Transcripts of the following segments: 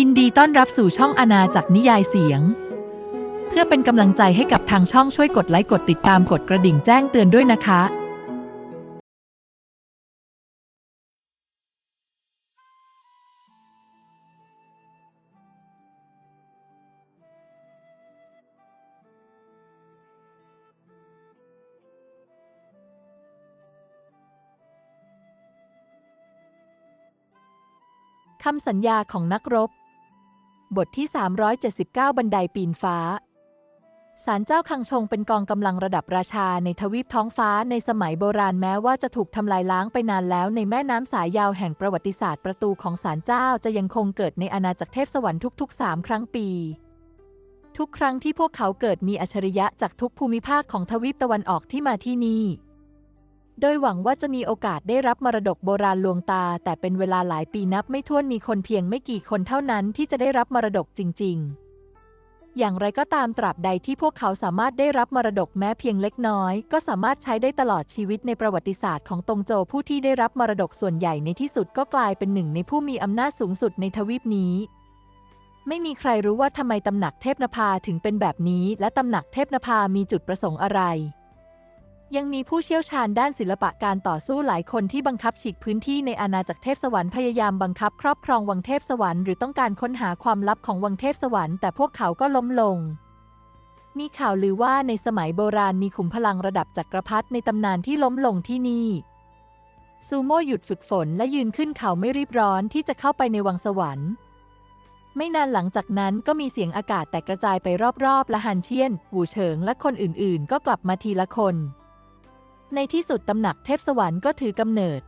ยินดีต้อนรับสู่ช่องอาณาจักรนิยายเสียง เพื่อเป็นกำลังใจให้กับทางช่องช่วยกดไลค์กดติดตามกดกระดิ่งแจ้งเตือนด้วยนะคะ คำสัญญาของนักรบ บทที่ 379 บันไดปีนฟ้า ศาลเจ้าคังชงเป็นกองกำลังระดับราชาในทวีปท้องฟ้าในสมัยโบราณแม้ว่าจะถูกทำลายล้างไปนานแล้วในแม่น้ำสายยาวแห่งประวัติศาสตร์ประตูของศาลเจ้าจะยังคงเกิดในอาณาจักรเทพสวรรค์ทุกๆ 3 ครั้งปี ทุกครั้งที่พวกเขาเกิดมีอัจฉริยะจากทุกภูมิภาคของทวีปตะวันออกที่มาที่นี่ โดยหวังว่าจะมีโอกาสได้รับมรดกโบราณลวงตา แต่เป็นเวลาหลายปีนับไม่ถ้วนมีคนเพียงไม่กี่คนเท่านั้นที่จะได้รับมรดกจริง ๆ อย่างไรก็ตามตราบใดที่พวกเขาสามารถได้รับมรดกแม้เพียงเล็กน้อย ก็สามารถใช้ได้ตลอดชีวิตในประวัติศาสตร์ของตงโจผู้ที่ได้รับมรดกส่วนใหญ่ในที่สุดก็กลายเป็นหนึ่งในผู้มีอำนาจสูงสุดในทวีปนี้ไม่มีใครรู้ว่าทำไมตำหนักเทพนภาถึงเป็นแบบนี้ และตำหนักเทพนภามีจุดประสงค์อะไร ยังมีผู้เชี่ยวชาญด้านศิลปะการต่อสู้หลายคนที่บังคับฉีกพื้นที่ในอาณาจักรเทพสวรรค์พยายามบังคับครอบครองวังเทพสวรรค์หรือต้องการค้นหาความลับของวังเทพสวรรค์แต่พวกเขาก็ล้มลง มีข่าวลือว่าในสมัยโบราณมีขุมพลังระดับจักรพรรดิในตำนานที่ล้มลงที่นี่ ซูโม่หยุดฝึกฝนและยืนขึ้นเขาไม่รีบร้อนที่จะเข้าไปในวังสวรรค์ไม่นานหลังจากนั้นก็มีเสียงอากาศแตกกระจายไปรอบๆ และฮันเชียน หูเฉิง และคนอื่นๆ ก็กลับมาทีละคน ในที่สุดตำหนักเทพสวรรค์ก็ถือกำเนิด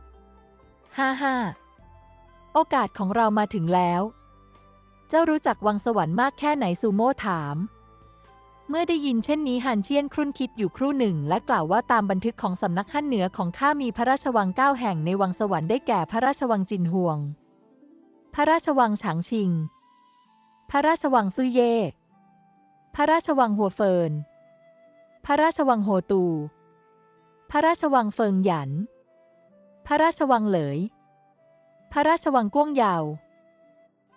ฮ่าฮ่าโอกาสของเรามาถึงแล้ว เจ้ารู้จักวังสวรรค์มากแค่ไหนซูโม่ถาม เมื่อได้ยินเช่นนี้ฮันเชียนครุ่นคิดอยู่ครู่หนึ่ง และกล่าวว่าตามบันทึกของสำนักขั้นเหนือของข้ามีพระราชวังเก้าแห่งในวังสวรรค์ได้แก่พระราชวังจินห่วง พระราชวังฉางชิง พระราชวังซุยเย่ พระราชวังหัวเฟิน พระราชวังโฮตู พระราชวังเฟิงหยัน พระราชวังเหลย พระราชวังก้วงยาว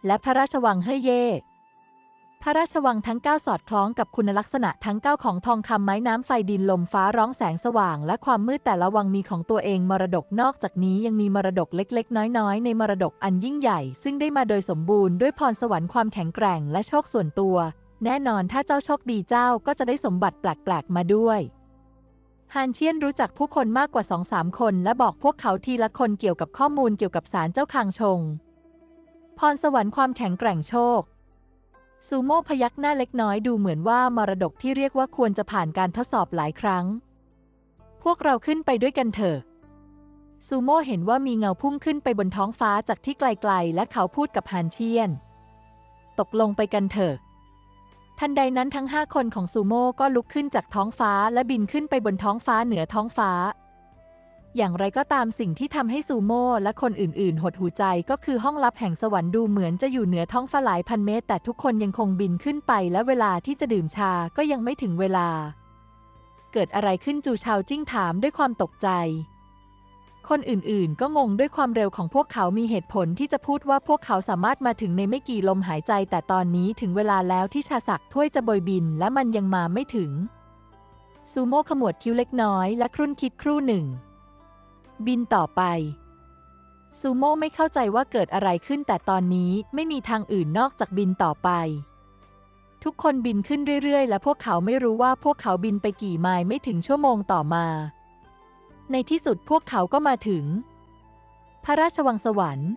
และพระราชวังเฮ่ยเย่พระราชวังทั้ง 9 สอดคล้องกับคุณลักษณะทั้ง 9 ของทองคำไม้น้ำไฟดินลมฟ้าร้องแสงสว่าง และความมืดแต่ละวังมีของตัวเองมรดกนอกจากนี้ยังมีมรดกเล็กๆ น้อยๆ ในมรดกอันยิ่งใหญ่ ซึ่งได้มาโดยสมบูรณ์ด้วยพรสวรรค์ความแข็งแกร่งและโชคส่วนตัว แน่นอนถ้าเจ้าโชคดีเจ้าก็จะได้สมบัติแปลกๆมาด้วย ฮานเชียนรู้จักผู้คนมากกว่าสองสามคนและบอกพวกเขาทีละคนเกี่ยวกับข้อมูลเกี่ยวกับสารเจ้าคางชง พรสวรรค์ความแข็งแกร่งโชค ซูโม่พยักหน้าเล็กน้อยดูเหมือนว่ามรดกที่เรียกว่าควรจะผ่านการทดสอบหลายครั้ง พวกเราขึ้นไปด้วยกันเถอะซูโม่เห็นว่ามีเงาพุ่งขึ้นไปบนท้องฟ้าจากที่ไกลๆ และเขาพูดกับฮานเชียน ตกลงไปกันเถอะ ทันใดนั้นทั้งห้าคนของซูโม่ก็ลุกขึ้นจากท้องฟ้าและบินขึ้นไปบนท้องฟ้าเหนือท้องฟ้า อย่างไรก็ตามสิ่งที่ทำให้ซูโม่และคนอื่นๆ หดหูใจก็คือห้องลับแห่งสวรรค์ดูเหมือนจะอยู่เหนือท้องฟ้าหลายพันเมตร แต่ทุกคนยังคงบินขึ้นไปและเวลาที่จะดื่มชาก็ยังไม่ถึงเวลา เกิดอะไรขึ้นจูชาวจิ้งถามด้วยความตกใจ คนอื่นๆ ก็งงด้วยความเร็วของพวกเขามีเหตุผลที่จะพูดว่าพวกเขาสามารถมาถึงในไม่กี่ลมหายใจ แต่ตอนนี้ถึงเวลาแล้วที่ชาสักถ้วยจะโบยบิน และมันยังมาไม่ถึง ซูโม่ขมวดคิ้วเล็กน้อยและครุ่นคิดครู่หนึ่ง บินต่อไปซูโม่ไม่เข้าใจว่าเกิดอะไรขึ้นแต่ตอนนี้ไม่มีทางอื่นนอกจากบินต่อไป ทุกคนบินขึ้นเรื่อยๆ และพวกเขาไม่รู้ว่าพวกเขาบินไปกี่ไมล์ไม่ถึงชั่วโมงต่อมา ในที่สุดพวกเขาก็มาถึง พระราชวังสวรรค์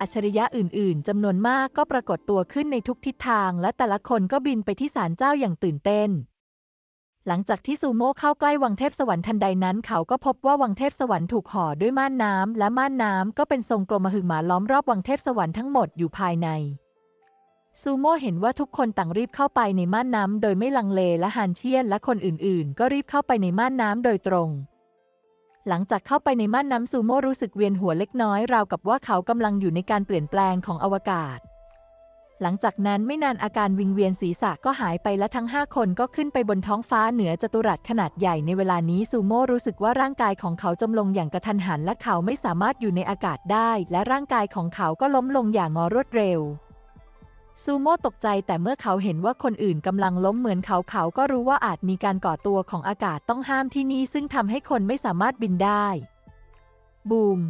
อัจฉริยะอื่น ๆจำนวนมากก็ปรากฏตัวขึ้นในทุกทิศทาง และแต่ละคนก็บินไปที่ศาลเจ้าอย่างตื่นเต้น หลังจากที่ซูโม่เข้าใกล้วังเทพสวรรค์ทันใดนั้น เขาก็พบว่าวังเทพสวรรค์ถูกห่อด้วยม่านน้ำและม่านน้ำก็เป็นทรงกลมหึมาล้อมรอบวังเทพสวรรค์ทั้งหมดอยู่ภายในซูโม่เห็นว่าทุกคนต่างรีบเข้าไปในม่านน้ำโดยไม่ลังเลและฮานเชียนและคนอื่นๆ ก็รีบเข้าไปในม่านน้ำโดยตรง หลังจากเข้าไปในม่านน้ำซูโม่รู้สึกเวียนหัวเล็กน้อยราวกับว่าเขากำลังอยู่ในการเปลี่ยนแปลงของอวกาศ หลังจากนั้นไม่นานอาการวิงเวียนศีรษะก็หายไปและทั้ง 5 คนก็ขึ้นไปบนท้องฟ้าเหนือจัตุรัสขนาดใหญ่ในเวลานี้ซูโม่รู้สึกว่าร่างกายของเขาจมลงอย่างกระทันหันและเขาไม่สามารถอยู่ในอากาศได้ และร่างกายของเขาก็ล้มลงอย่างงอรวดเร็ว ซูโม่ตกใจแต่เมื่อเขาเห็นว่าคนอื่นกำลังล้มเหมือนเขาเขาก็รู้ว่าอาจมีการก่อตัวของอากาศต้องห้ามที่นี่ซึ่งทำให้คนไม่สามารถบินได้ บูม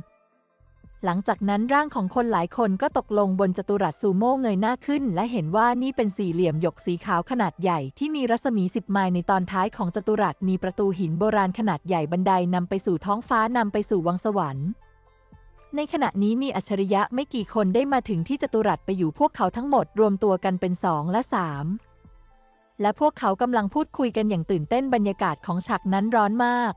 หลังจากนั้นร่างของคนหลายคนก็ตกลงบนจัตุรัสซูโม่เงยหน้าขึ้น และเห็นว่านี่เป็นสี่เหลี่ยมหยกสีขาวขนาดใหญ่ที่มีรัศมีสิบไมล์ในตอนท้ายของจัตุรัสมีประตูหินโบราณขนาดใหญ่บันไดนำไปสู่ท้องฟ้านำไปสู่วังสวรรค์ ในขณะนี้มีอัจฉริยะไม่กี่คนได้มาถึงที่จตุรัสไปอยู่พวกเขาทั้งหมดรวมตัวกันเป็นสองและสามและพวกเขากำลังพูดคุยกันอย่างตื่นเต้นบรรยากาศของฉากนั้นร้อนมาก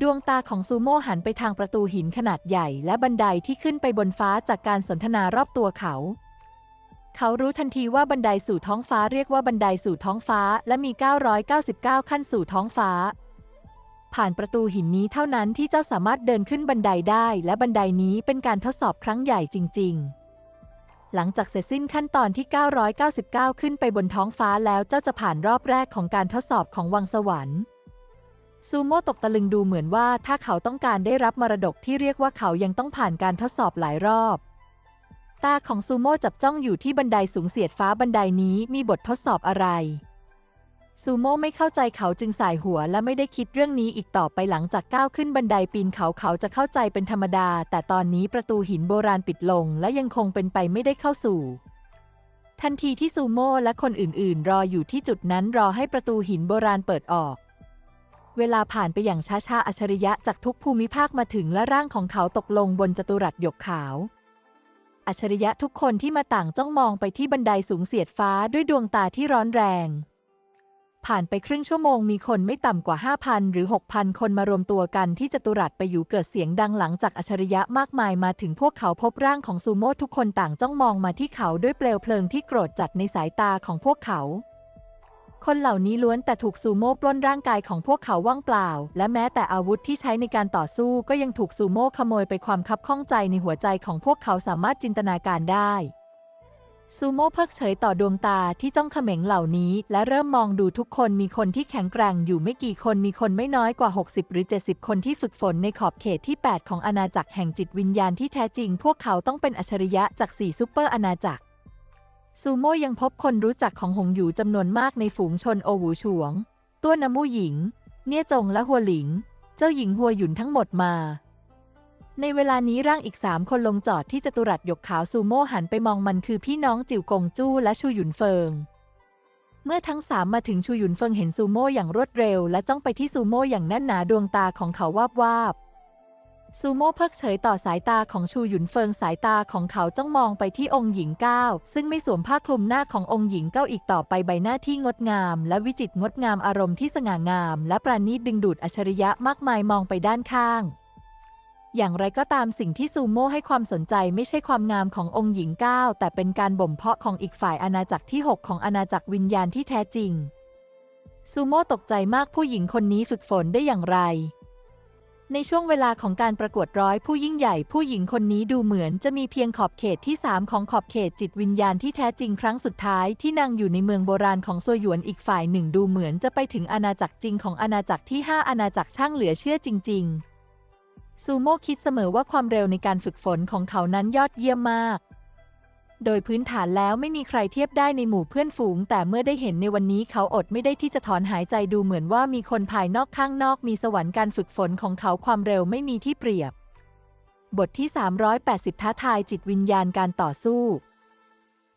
ดวงตาของซูโม่หันไปทางประตูหินขนาดใหญ่และบันไดที่ขึ้นไปบนฟ้าจากการสนทนารอบตัวเขา เขารู้ทันทีว่าบันไดสู่ท้องฟ้าเรียกว่าบันไดสู่ท้องฟ้า และมี 999 ขั้นสู่ท้องฟ้า ผ่านประตูหินนี้เท่านั้นที่เจ้าสามารถเดินขึ้นบันไดได้ และบันไดนี้เป็นการทดสอบครั้งใหญ่จริง ๆ หลังจากเสร็จสิ้นขั้นตอนที่ 999 ขึ้นไปบนท้องฟ้าแล้วเจ้าจะผ่านรอบแรกของการทดสอบของวังสวรรค์ซูโม่ตกตะลึงดูเหมือนว่าถ้าเขาต้องการได้รับมรดกที่เรียกว่าเขายังต้องผ่านการทดสอบหลายรอบ ตาของซูโม่จับจ้องอยู่ที่บันไดสูงเสียดฟ้าบันไดนี้มีบททดสอบอะไร ซูโม่ไม่เข้าใจเขาจึงสายหัวและไม่ได้คิดเรื่องนี้อีกต่อไปหลังจากก้าวขึ้นบันไดปีนเขาเขาจะเข้าใจเป็นธรรมดา แต่ตอนนี้ประตูหินโบราณปิดลงและยังคงเป็นไปไม่ได้เข้าสู่ ทันทีที่ซูโม่และคนอื่นๆ รออยู่ที่จุดนั้นรอให้ประตูหินโบราณเปิดออก เวลาผ่านไปอย่างช้าๆอัจฉริยะจากทุกภูมิภาคมาถึงและร่างของเขาตกลงบนจัตุรัสหยกขาวอัจฉริยะทุกคนที่มาต่างจ้องมองไปที่บันไดสูงเสียดฟ้าด้วยดวงตาที่ร้อนแรง ผ่านไปครึ่งชั่วโมงมีคนไม่ต่ำกว่า 5,000 หรือ 6,000 คนมารวมตัวกันที่จตุรัสไปอยู่เกิดเสียงดังหลังจากอัจฉริยะมากมายมาถึงพวกเขาพบร่างของซูโม่ทุกคนต่างจ้องมองมาที่เขาด้วยเปลวเพลิงที่โกรธจัดในสายตาของพวกเขา คนเหล่านี้ล้วนแต่ถูกซูโม่ปล้นร่างกายของพวกเขาว่างเปล่า และแม้แต่อาวุธที่ใช้ในการต่อสู้ก็ยังถูกซูโม่ขโมยไปความคับข้องใจในหัวใจของพวกเขาสามารถจินตนาการได้ ซูโม่เพิกเฉยต่อดวงตาที่จ้องเขม็งเหล่านี้ และเริ่มมองดูทุกคนมีคนที่แข็งแกร่งอยู่ไม่กี่คนมีคนไม่น้อยกว่า 60 หรือ 70 คนที่ฝึกฝนในขอบเขตที่ 8 ของอาณาจักรแห่งจิตวิญญาณที่แท้จริง พวกเขาต้องเป็นอัจฉริยะจากสี่ซูเปอร์อาณาจักร ซูโม่ยังพบคนรู้จักของหงหยูจำนวนมากในฝูงชนโอหูฉวง ตัวนมูหญิง เนี่ยจงและหัวหลิง เจ้าหญิงหัวหยุนทั้งหมดมา ในเวลานี้ร่างอีกสามคนลงจอดที่จตุรัสหยกขาวซูโม่หันไปมองมันคือพี่น้องจิ๋วกงจู้และชูหยุนเฟิง เมื่อทั้งสามมาถึงชูหยุนเฟิงเห็นซูโม่อย่างรวดเร็ว และจ้องไปที่ซูโม่อย่างแน่นหนาดวงตาของเขาวาบวาบซูโม่เพิกเฉยต่อสายตาของชูหยุนเฟิงสายตาของเขาจ้องมองไปที่องค์หญิงเก้าซึ่งไม่สวมผ้าคลุมหน้าขององค์หญิงเก้าอีกต่อไปใบหน้าที่งดงาม และวิจิตรงดงามอารมณ์ที่สง่างาม และปราณีตดึงดูดอัจฉริยะมากมายมองไปด้านข้าง อย่างไรก็ตามสิ่งที่ซูโม่ให้ความสนใจไม่ใช่ความงามขององค์หญิงเก้าแต่เป็นการบ่มเพาะของอีกฝ่ายอาณาจักรที่ 6 ของอาณาจักรวิญญาณที่แท้จริง ซูโม่ตกใจมากผู้หญิงคนนี้ฝึกฝนได้อย่างไร ในช่วงเวลาของการประกวดร้อยผู้ยิ่งใหญ่ผู้หญิงคนนี้ดูเหมือนจะมีเพียงขอบเขตที่ 3 ของขอบเขตจิตวิญญาณที่แท้จริงครั้งสุดท้ายที่นางอยู่ในเมืองโบราณของซัวหยวนอีกฝ่ายหนึ่งดูเหมือนจะไปถึงอาณาจักรจริงของอาณาจักรที่ 5 อาณาจักรช่างเหลือเชื่อจริง ๆ ซูโม่คิดเสมอว่าความเร็วในการฝึกฝนของเขานั้นยอดเยี่ยมมาก โดยพื้นฐานแล้วไม่มีใครเทียบได้ในหมู่เพื่อนฝูง แต่เมื่อได้เห็นในวันนี้เขาอดไม่ได้ที่จะถอนหายใจดูเหมือนว่ามีคนภายนอกข้างนอกมีสวรรค์การฝึกฝนของเขาความเร็วไม่มีที่เปรียบ บทที่ 380 ท้าทายจิตวิญญาณการต่อสู้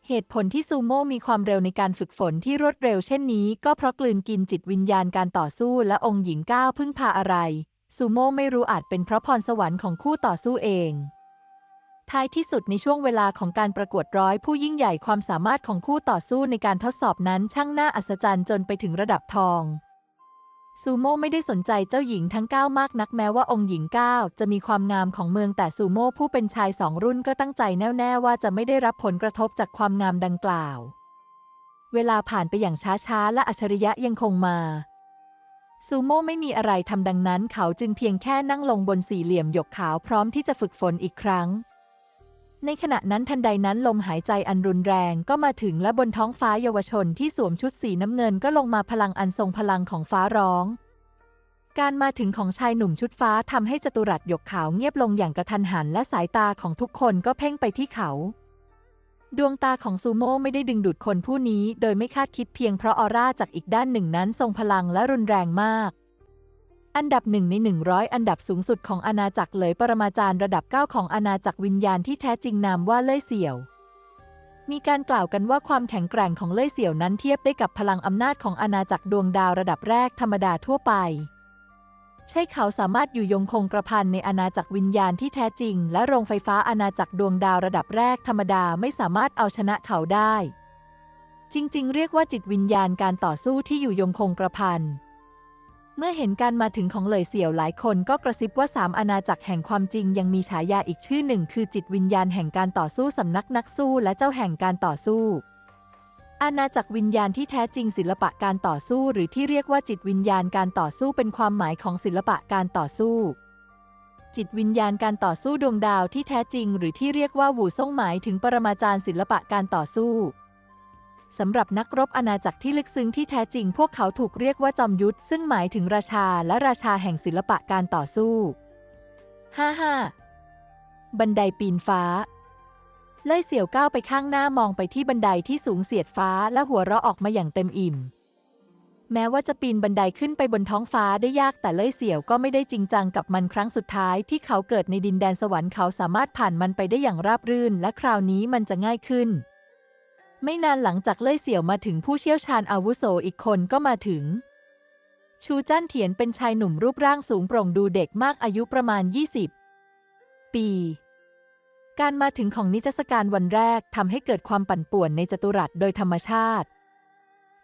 เหตุผลที่ซูโม่มีความเร็วในการฝึกฝนที่รวดเร็วเช่นนี้ ก็เพราะกลืนกินจิตวิญญาณการต่อสู้และองค์หญิงก้าวพึ่งพาอะไร ซูโม่ไม่รู้อาจเป็นเพราะพรสวรรค์ของคู่ต่อสู้เอง ท้ายที่สุดในช่วงเวลาของการประกวดร้อยผู้ยิ่งใหญ่ความสามารถของคู่ต่อสู้ในการทดสอบนั้นช่างน่าอัศจรรย์จนไปถึงระดับทองซูโม่ไม่ได้สนใจเจ้าหญิงทั้งเก้ามากนักแม้ว่าองค์หญิงเก้าจะมีความงามของเมืองแต่ซูโม่ผู้เป็นชายสองรุ่นก็ตั้งใจแน่วแน่ว่าจะไม่ได้รับผลกระทบจากความงามดังกล่าว เวลาผ่านไปอย่างช้าๆ และอัจฉริยะยังคงมา ซูโม่ไม่มีอะไรทำดังนั้นเขาจึงเพียงแค่นั่งลงบนสี่เหลี่ยมหยกขาวพร้อมที่จะฝึกฝนอีกครั้ง ในขณะนั้นทันใดนั้นลมหายใจอันรุนแรงก็มาถึงและบนท้องฟ้าเยาวชนที่สวมชุดสีน้ำเงินก็ลงมาพลังอันทรงพลังของฟ้าร้อง การมาถึงของชายหนุ่มชุดฟ้าทำให้จตุรัสหยกขาวเงียบลงอย่างกระทันหันและสายตาของทุกคนก็เพ่งไปที่เขา ดวงตาของซูโม่ไม่ได้ดึงดูดคนผู้นี้ โดยไม่คาดคิดเพียงเพราะออร่าจากอีกด้านหนึ่งนั้นทรงพลังและรุนแรงมาก อันดับหนึ่งใน 100 อันดับสูงสุดของอาณาจักรเลยปรมาจารย์ระดับ 9 ของอาณาจักรวิญญาณที่แท้จริงนามว่าเล่ยเสี่ยว มีการกล่าวกันว่าความแข็งแกร่งของเล่ยเสี่ยวนั้นเทียบได้กับพลังอำนาจของอาณาจักรดวงดาวระดับแรกธรรมดาทั่วไป ใช่เขาสามารถอยู่ยงคงกระพันในอาณาจักรวิญญาณที่แท้จริง และโรงไฟฟ้าอาณาจักรดวงดาวระดับแรกธรรมดาไม่สามารถเอาชนะเขาได้ จริง ๆ เรียกว่าจิตวิญญาณการต่อสู้ที่อยู่ยงคงกระพันเมื่อเห็นการมาถึงของเหลยเสี่ยวหลายคนก็กระซิบว่าสามอาณาจักรแห่งความจริงยังมีฉายาอีกชื่อหนึ่ง คือจิตวิญญาณแห่งการต่อสู้สำนักนักสู้และเจ้าแห่งการต่อสู้ อาณาจักรวิญญาณที่แท้จริงศิลปะการต่อสู้หรือที่เรียกว่าจิตวิญญาณการต่อสู้เป็นความหมายของศิลปะการต่อสู้ จิตวิญญาณการต่อสู้ดวงดาวที่แท้จริง หรือที่เรียกว่าหูซ่งหมายถึงปรมาจารย์ศิลปะการต่อสู้สำหรับนักรบอาณาจักรที่ลึกซึ้งที่แท้จริง พวกเขาถูกเรียกว่าจอมยุทธซึ่งหมายถึงราชาและราชาแห่งศิลปะการต่อสู้ 55. บันไดปีนฟ้า เล่ยเสี่ยวก้าวไปข้างหน้ามองไปที่บันไดที่สูงเสียดฟ้าและหัวเราะออกมาอย่างเต็มอิ่ม แม้ว่าจะปีนบันไดขึ้นไปบนท้องฟ้าได้ยากแต่เล่ยเสี่ยวก็ไม่ได้จริงจังกับมันครั้งสุดท้ายที่เขาเกิดในดินแดนสวรรค์เขาสามารถผ่านมันไปได้อย่างราบรื่น และคราวนี้มันจะง่ายขึ้น ไม่นานหลังจากเล่ยเสี่ยวมาถึงผู้เชี่ยวชาญอาวุโสอีกคนก็มาถึง ชูจั้นเถียนเป็นชายหนุ่มรูปร่างสูงโปร่งดูเด็กมากอายุประมาณ 20 ปี การมาถึงของนิทรรศการวันแรกทำให้เกิดความปั่นป่วนในจัตุรัสโดยธรรมชาติ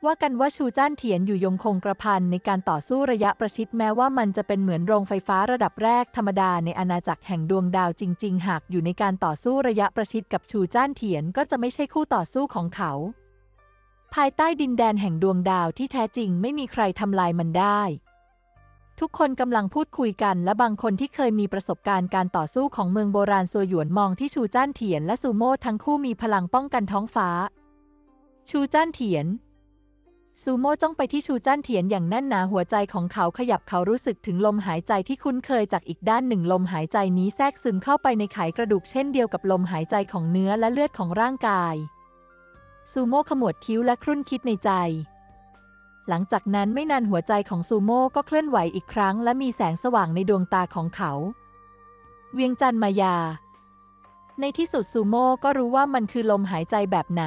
ว่ากันว่าชูจ้านเถียนอยู่ยงคงกระพันในการต่อสู้ระยะประชิดแม้ว่ามันจะเป็นเหมือนโรงไฟฟ้าระดับแรกธรรมดาในอาณาจักรแห่งดวงดาวจริง ๆ หากอยู่ในการต่อสู้ระยะประชิดกับชูจ้านเถียนก็จะไม่ใช่คู่ต่อสู้ของเขา ภายใต้ดินแดนแห่งดวงดาวที่แท้จริงไม่มีใครทำลายมันได้ ทุกคนกำลังพูดคุยกัน และบางคนที่เคยมีประสบการณ์การต่อสู้ของเมืองโบราณซัวหยวนมองที่ชูจ้านเถียนและซูโม่ทั้งคู่มีพลังป้องกันท้องฟ้า ชูจ้านเถียน ซูโม่จ้องไปที่ชูจ้านเถียนอย่างแน่นหนาหัวใจของเขาขยับเขารู้สึกถึงลมหายใจที่คุ้นเคยจากอีกด้านหนึ่งลมหายใจนี้แทรกซึมเข้าไปในไขกระดูกเช่นเดียวกับลมหายใจของเนื้อและเลือดของร่างกายซูโม่ขมวดคิ้วและครุ่นคิดในใจ หลังจากนั้นไม่นานหัวใจของซูโม่ก็เคลื่อนไหวอีกครั้ง และมีแสงสว่างในดวงตาของเขา เวียงจันทร์มายา ในที่สุดซูโม่ก็รู้ว่ามันคือลมหายใจแบบไหน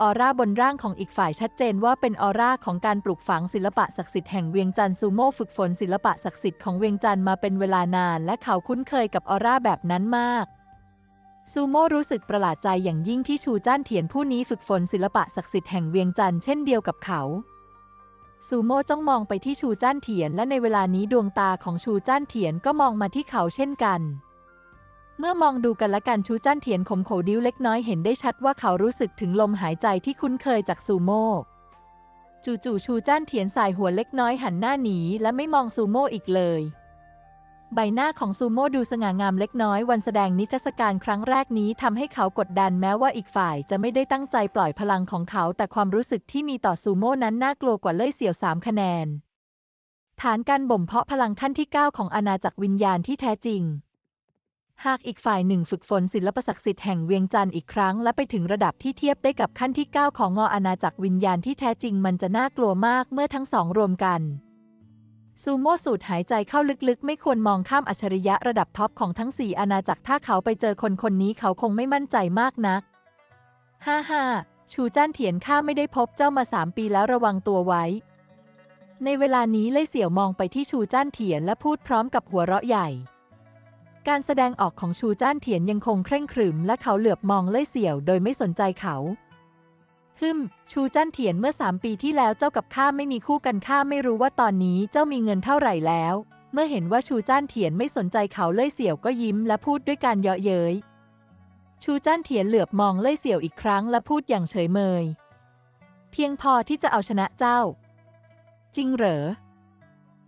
ออร่าบนร่างของอีกฝ่ายชัดเจนว่าเป็นออร่าของการปลูกฝังศิลปะศักดิ์สิทธิ์แห่งเวียงจันทร์ซูโม่ฝึกฝนศิลปะศักดิ์สิทธิ์ของเวียงจันทร์มาเป็นเวลานาน และเขาคุ้นเคยกับออร่าแบบนั้นมากซูโม่รู้สึกประหลาดใจอย่างยิ่งที่ชูจ้านเถียนผู้นี้ฝึกฝนศิลปะศักดิ์สิทธิ์แห่งเวียงจันทร์เช่นเดียวกับเขา ซูโม่จ้องมองไปที่ชูจ้านเถียน และในเวลานี้ดวงตาของชูจ้านเถียนก็มองมาที่เขาเช่นกัน เมื่อมองดูกันและกันชูจ้านเถียนขมโขดิ้วเล็กน้อยเห็นได้ชัดว่าเขารู้สึกถึงลมหายใจที่คุ้นเคยจากซูโม่จู่ๆชูจ้านเถียนสายหัวเล็กน้อยหันหน้าหนีและไม่มองซูโม่อีกเลย ใบหน้าของซูโม่ดูสง่างามเล็กน้อยวันแสดงนิทรรศการครั้งแรกนี้ทำให้เขากดดันแม้ว่าอีกฝ่ายจะไม่ได้ตั้งใจปล่อยพลังของเขา แต่ความรู้สึกที่มีต่อซูโม่นั้นน่ากลัวกว่าเล่ยเสี่ยวสามคะแนน ฐานการบ่มเพาะพลังขั้นที่ 9 ของอาณาจักรวิญญาณที่แท้จริง หากอีกฝ่ายหนึ่งฝึกฝนศิลปศักดิ์สิทธิ์แห่งเวียงจันทร์อีกครั้งและไปถึงระดับที่เทียบได้กับขั้นที่ 9 ของงออาณาจักรวิญญาณที่แท้จริง มันจะน่ากลัวมากเมื่อทั้งสองรวมกัน ซูโม่สูดหายใจเข้าลึกๆ ไม่ควรมองข้ามอัจฉริยะระดับท็อปของทั้งสี่อาณาจักรถ้าเขาไปเจอคนคนนี้เขาคงไม่มั่นใจมากนัก ฮ่าฮ่าชูจ้านเถียนข้าไม่ได้พบเจ้ามาสามปีแล้วระวังตัวไว้ ในเวลานี้เล่ยเสี่ยวมองไปที่ชูจ้านเถียนและพูดพร้อมกับหัวเราะใหญ่ การแสดงออกของชูจ้านเถียนยังคงเคร่งขรึม และเขาเหลือบมองเล่ยเสี่ยวโดยไม่สนใจเขา ฮึมชูจ้านเถียนเมื่อสามปีที่แล้วเจ้ากับข้าไม่มีคู่กันข้าไม่รู้ว่าตอนนี้เจ้ามีเงินเท่าไหร่แล้ว เมื่อเห็นว่าชูจ้านเถียนไม่สนใจเขาเล่ยเสี่ยวก็ยิ้มและพูดด้วยการเยาะเย้ยชูจ้านเถียนเหลือบมองเล่ยเสี่ยวอีกครั้งและพูดอย่างเฉยเมย เพียงพอที่จะเอาชนะเจ้า จริงเหรอ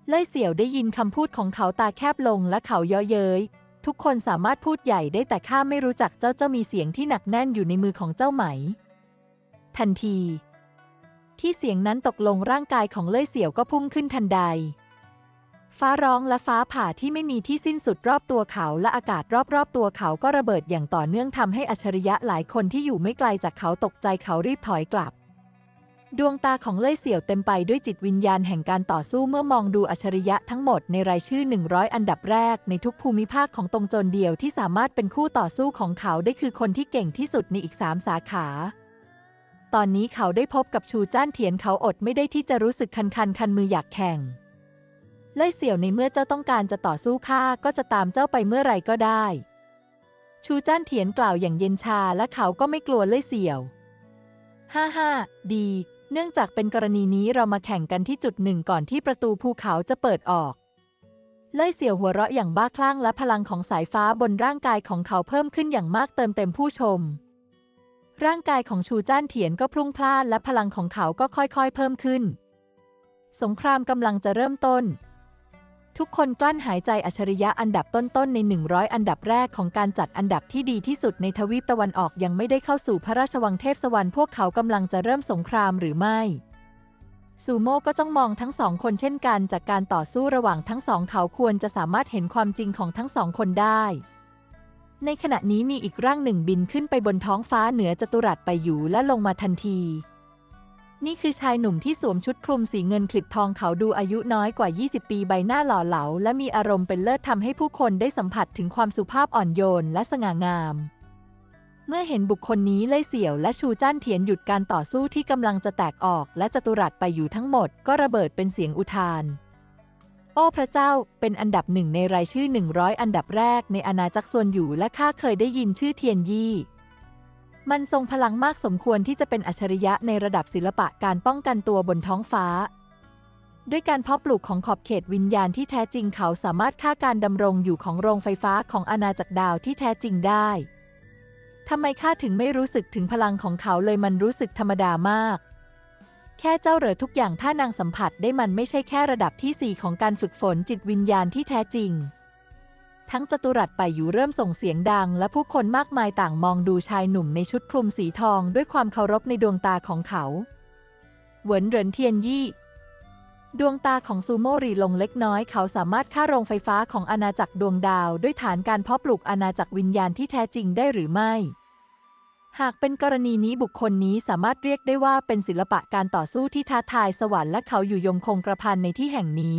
เล่ยเสี่ยวได้ยินคำพูดของเขาตาแคบลงและเขาเยาะเย้ยทุกคนสามารถพูดใหญ่ได้แต่ข้าไม่รู้จักเจ้าเจ้ามีเสียงที่หนักแน่นอยู่ในมือของเจ้าไหม ทันที ที่เสียงนั้นตกลงร่างกายของเล่ยเสี่ยวก็พุ่งขึ้นทันใด ฟ้าร้องและฟ้าผ่าที่ไม่มีที่สิ้นสุดรอบตัวเขาและอากาศรอบๆตัวเขาก็ระเบิดอย่างต่อเนื่องทำให้อัจฉริยะหลายคนที่อยู่ไม่ไกลจากเขาตกใจเขารีบถอยกลับดวงตาของเล่ยเสี่ยวเต็มไปด้วยจิตวิญญาณแห่งการต่อสู้เมื่อมองดูอัจฉริยะทั้งหมดในรายชื่อ 100 อันดับแรกในทุกภูมิภาคของตรงโจนเดียวที่สามารถเป็นคู่ต่อสู้ของเขาได้คือคนที่เก่งที่สุดในอีกสามสาขา ตอนนี้เขาได้พบกับชูจ้านเถียนเขาอดไม่ได้ที่จะรู้สึกคันคันๆคันมืออยากแข่ง เล่ยเสี่ยวในเมื่อเจ้าต้องการจะต่อสู้ข้าก็จะตามเจ้าไปเมื่อไรก็ได้ ชูจ้านเถียนกล่าวอย่างเย็นชาและเขาก็ไม่กลัวเล่ยเสี่ยวฮ่าฮ่าดี เนื่องจากเป็นกรณีนี้เรามาแข่งกันที่จุดหนึ่งก่อนที่ประตูภูเขาจะเปิดออก เล่ยเสี่ยวหัวเราะอย่างบ้าคลั่งและพลังของสายฟ้าบนร่างกายของเขาเพิ่มขึ้นอย่างมากเติมเต็มผู้ชม ร่างกายของชูจ้านเถียนก็พลุ่งพล่านและพลังของเขาก็ค่อยๆ เพิ่มขึ้น สงครามกำลังจะเริ่มต้น ทุกคนกลั้นหายใจอัจฉริยะอันดับต้นๆใน 100 อันดับแรกของการจัดอันดับที่ดีที่สุดในทวีปตะวันออกยังไม่ได้เข้าสู่พระราชวังเทพสวรรค์พวกเขากำลังจะเริ่มสงครามหรือไม่ซูโม่ก็จ้องมองทั้งสองคนเช่นกันจากการต่อสู้ระหว่างทั้งสองเขาควรจะสามารถเห็นความจริงของทั้งสองคนได้ ในขณะนี้มีอีกร่างหนึ่งบินขึ้นไปบนท้องฟ้าเหนือจัตุรัสไปอยู่และลงมาทันที นี่คือชายหนุ่มที่สวมชุดคลุมสีเงินคลิปทองเขาดูอายุน้อยกว่า 20 ปีใบหน้าหล่อเหลา และมีอารมณ์เป็นเลิศทำให้ผู้คนได้สัมผัสถึงความสุภาพอ่อนโยนและสง่างาม เมื่อเห็นบุคคลนี้เล่ยเสี่ยวและชูจ้านเถียนหยุดการต่อสู้ที่กำลังจะแตกออก และจัตุรัสไปอยู่ทั้งหมด ก็ระเบิดเป็นเสียงอุทาน โอ้พระเจ้า เป็นอันดับหนึ่งในรายชื่อ 100 อันดับแรกในอาณาจักรส่วนอยู่และข้าเคยได้ยินชื่อเทียนยี่ มันทรงพลังมากสมควรที่จะเป็นอัจฉริยะในระดับศิลปะการป้องกันตัวบนท้องฟ้า ด้วยการเพาะปลูกของขอบเขตวิญญาณที่แท้จริงเขาสามารถฆ่าการดำรงอยู่ของโรงไฟฟ้าของอาณาจักรดาวที่แท้จริงได้ทำไมข้าถึงไม่รู้สึกถึงพลังของเขาเลยมันรู้สึกธรรมดามาก แค่เจ้าเหลือทุกอย่างถ้านางสัมผัสได้มันไม่ใช่แค่ระดับที่ 4 ของการฝึกฝนจิตวิญญาณที่แท้จริง ทั้งจตุรัสไปอยู่เริ่มส่งเสียงดัง และผู้คนมากมายต่างมองดูชายหนุ่มในชุดคลุมสีทองด้วยความเคารพในดวงตาของเขา เหวินเหรินเทียนยี่ ดวงตาของซูโม่รีลงเล็กน้อย เขาสามารถฆ่าโรงไฟฟ้าของอาณาจักรดวงดาว ด้วยฐานการเพาะปลูกอาณาจักรวิญญาณที่แท้จริงได้หรือไม่ หากเป็นกรณีนี้บุคคลนี้สามารถเรียกได้ว่าเป็นศิลปะการต่อสู้ที่ท้าทายสวรรค์และเขาอยู่ยงคงกระพันในที่แห่งนี้